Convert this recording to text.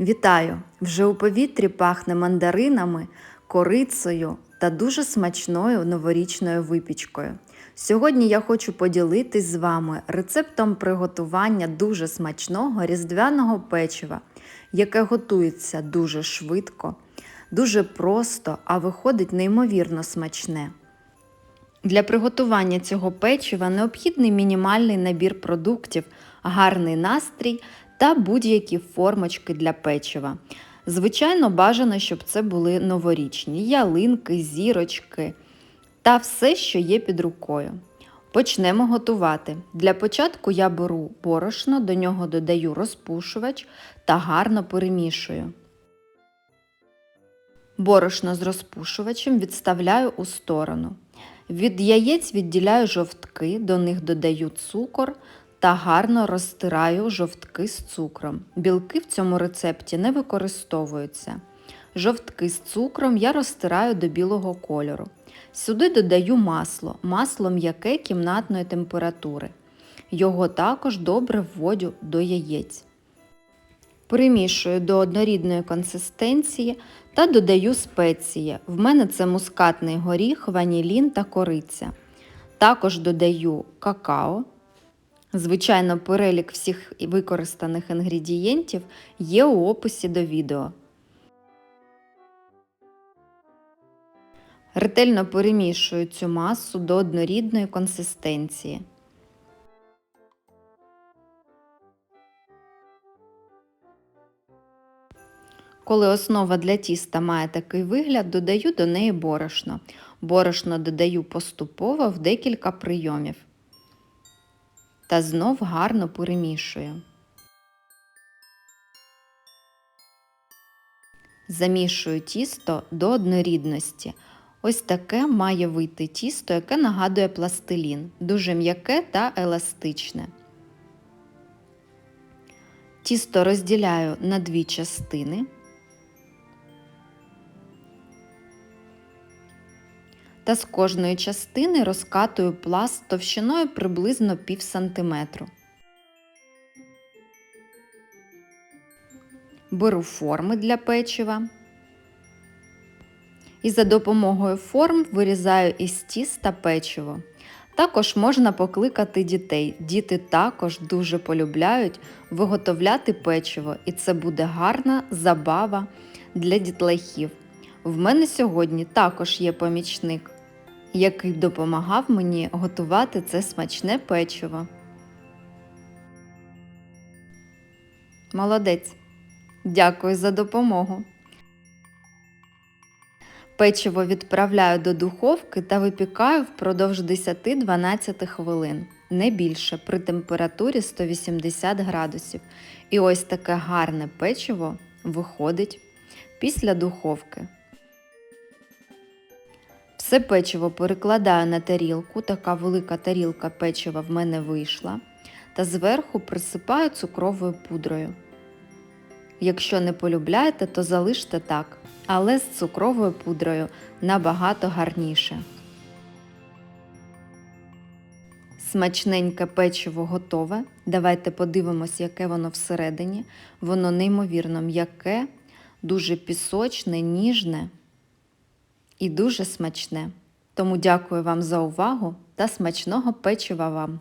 Вітаю! Вже у повітрі пахне мандаринами, корицею та дуже смачною новорічною випічкою. Сьогодні я хочу поділитись з вами рецептом приготування дуже смачного різдвяного печива, яке готується дуже швидко, дуже просто, а виходить неймовірно смачне. Для приготування цього печива необхідний мінімальний набір продуктів, гарний настрій та будь-які формочки для печива. Звичайно, бажано, щоб це були новорічні ялинки, зірочки та все, що є під рукою. Почнемо готувати. Для початку я беру борошно, до нього додаю розпушувач та гарно перемішую. Борошно з розпушувачем відставляю у сторону. Від яєць відділяю жовтки, до них додаю цукор та гарно розтираю жовтки з цукром. Білки в цьому рецепті не використовуються. Жовтки з цукром я розтираю до білого кольору. Сюди додаю масло, масло м'яке кімнатної температури. Його також добре вводю до яєць. Перемішую до однорідної консистенції та додаю спеції. В мене це мускатний горіх, ванілін та кориця. Також додаю какао. Звичайно, перелік всіх використаних інгредієнтів є у описі до відео. Ретельно перемішую цю масу до однорідної консистенції. Коли основа для тіста має такий вигляд, додаю до неї борошно. Борошно додаю поступово в декілька прийомів. Та знов гарно перемішую. Замішую тісто до однорідності. Ось таке має вийти тісто, яке нагадує пластилін, дуже м'яке та еластичне. Тісто розділяю на дві частини. Та з кожної частини розкатую пласт товщиною приблизно пів сантиметру. Беру форми для печива. І за допомогою форм вирізаю із тіста печиво. Також можна покликати дітей. Діти також дуже полюбляють виготовляти печиво, і це буде гарна забава для дітлахів. В мене сьогодні також є помічник, який допомагав мені готувати це смачне печиво. Молодець. Дякую за допомогу. Печиво відправляю до духовки та випікаю впродовж 10-12 хвилин, не більше при температурі 180 градусів. І ось таке гарне печиво виходить після духовки. Все печиво перекладаю на тарілку, така велика тарілка печива в мене вийшла, та зверху присипаю цукровою пудрою. Якщо не полюбляєте, то залиште так, але з цукровою пудрою набагато гарніше. Смачненьке печиво готове. Давайте подивимось, яке воно всередині. Воно неймовірно м'яке, дуже пісочне, ніжне і дуже смачне. Тому дякую вам за увагу та смачного печива вам!